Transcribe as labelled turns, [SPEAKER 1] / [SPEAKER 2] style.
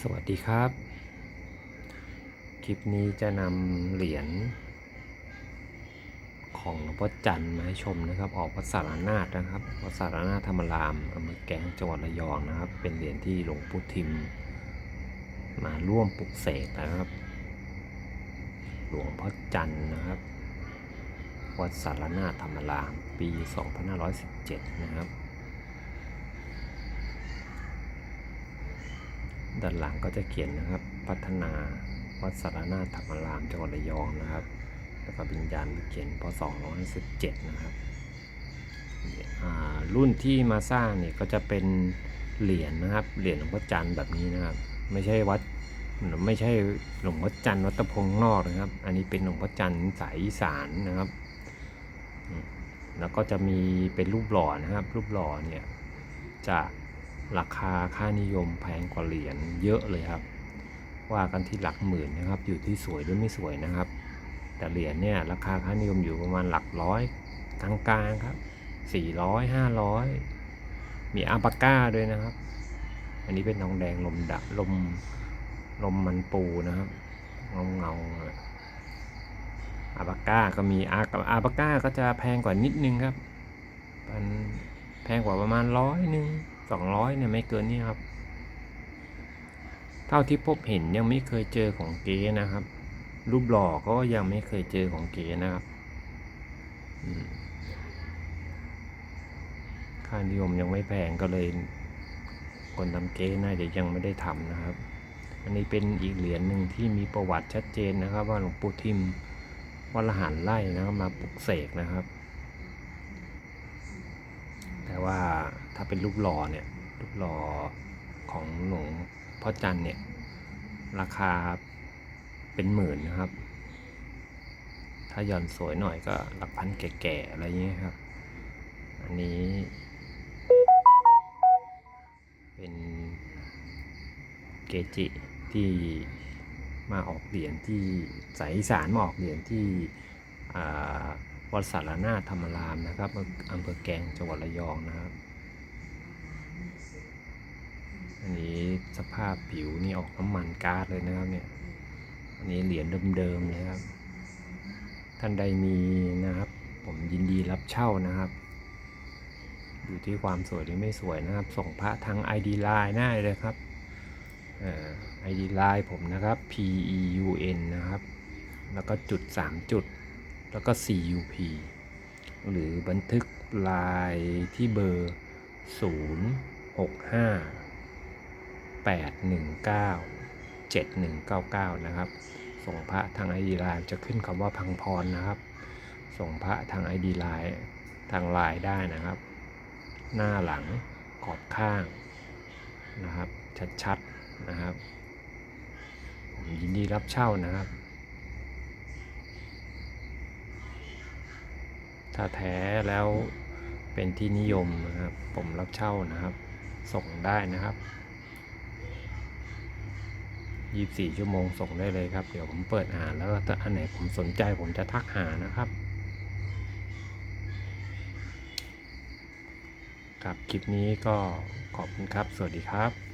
[SPEAKER 1] สวัสดีครับ คลิปนี้จะนำเหรียญของหลวงพ่อจันทร์มาให้ชมนะครับ ออกวัดสารนาถนะครับวัดสารนาถธรรมรามอำเภอแกงจังหวัดระยองนะครับ เป็นเหรียญที่หลวงปู่ทิม มาร่วมปลุกเสกนะครับ หลวงพ่อจันทร์นะครับ วัดสารนาถธรรมราม ปี 2517 นะครับ ด้านหลังก็จะเขียนนะครับ พัฒนาวัดสารนาถธรรมรามจังหวัดระยองนะครับ แล้วก็วิญญาณเขียนพศ217นะครับรุ่นที่มาสร้างเนี่ยก็จะเป็นเหรียญนะครับ เหรียญหลวงพ่อจันทร์แบบนี้นะครับ ไม่ใช่วัดไม่ใช่หลวงพ่อจันทร์วัดตะพงนอกนะครับ อันนี้เป็นหลวงพ่อจันทร์สายอีสานนะครับ แล้วก็จะมีเป็นรูปหล่อนะครับ รูปหล่อเนี่ยจะ ราคาค่านิยมแพงกว่าเหรียญเยอะเลยครับ ว่ากันที่หลักหมื่นนะครับ อยู่ที่สวยหรือไม่สวยนะครับ แต่เหรียญเนี่ยราคาค่านิยมอยู่ประมาณหลักร้อยกลางๆครับสี่ร้อยห้าร้อยมีอาปาก้าด้วยนะครับ อันนี้เป็นทองแดงลมดับลมลมมันปูนะครับเงาเงาอาปาก้าก็มีอาอาปาก้าก็จะแพงกว่านิดนึงครับมันแพงกว่าประมาณร้อยหนึ่ง สองร้อยเนี่ยไม่เกินนี่ครับ เท่าที่พบเห็นยังไม่เคยเจอของเก๋นะครับ รูปหล่อก็ยังไม่เคยเจอของเก๋นะครับค่านิยมยังไม่แพงก็เลย คนทำเก๊น่าจะยังไม่ได้ทำนะครับ อันนี้เป็นอีกเหรียญหนึ่งที่มีประวัติชัดเจนนะครับ ว่าหลวงปู่ทิมวัดละหันไล่นะมาปลุกเสกนะครับ แต่ว่าถ้าเป็นรูปหล่อเนี่ยรูปหล่อของหลวงพ่อจันเนี่ยราคาเป็นหมื่นนะครับ ถ้าย่อนสวยหน่อยก็หลักพันแก่ๆอะไรอย่างเงี้ยครับ อันนี้ เป็นเกจิที่มาออกเหรียญที่สายสานมาออกเหรียญที่วัดสารนาถธรรมรามนะครับอำเภอแกงจังหวัดระยองนะครับ อันนี้สภาพผิวนี่ออกน้ำมันก๊าซเลยนะครับเนี่ย อันนี้เหรียญเดิมๆเลยครับ ท่านใดมีนะครับ ผมยินดีรับเช่านะครับ อยู่ที่ความสวยหรือไม่สวยนะครับ ส่งพระทาง ID Line ได้เลยครับเอ่อ ID Line ผมนะครับ P E U N นะครับ แล้วก็จุด 3 จุด แล้วก็ CUP หรือบันทึกลายที่เบอร์ 0 8 1 9 7 1 9 9 นะครับ ส่งพระทาง ID Line จะขึ้นคำว่าพังพรนะครับ ส่งพระทาง ID Line ทางไลน์ได้นะครับ หน้าหลังขอบข้างนะครับ ชัดๆนะครับผมยินดีรับเช่านะครับ ถ้าแท้แล้วเป็นที่นิยมนะครับ ผมรับเช่านะครับ ส่งได้นะครับ 24 ชั่วโมงส่งได้เลยครับ เดี๋ยวผมเปิดหาแล้วถ้าอันไหนผมสนใจผมจะทักหานะครับ ครับคลิปนี้ก็ขอบคุณครับ สวัสดีครับ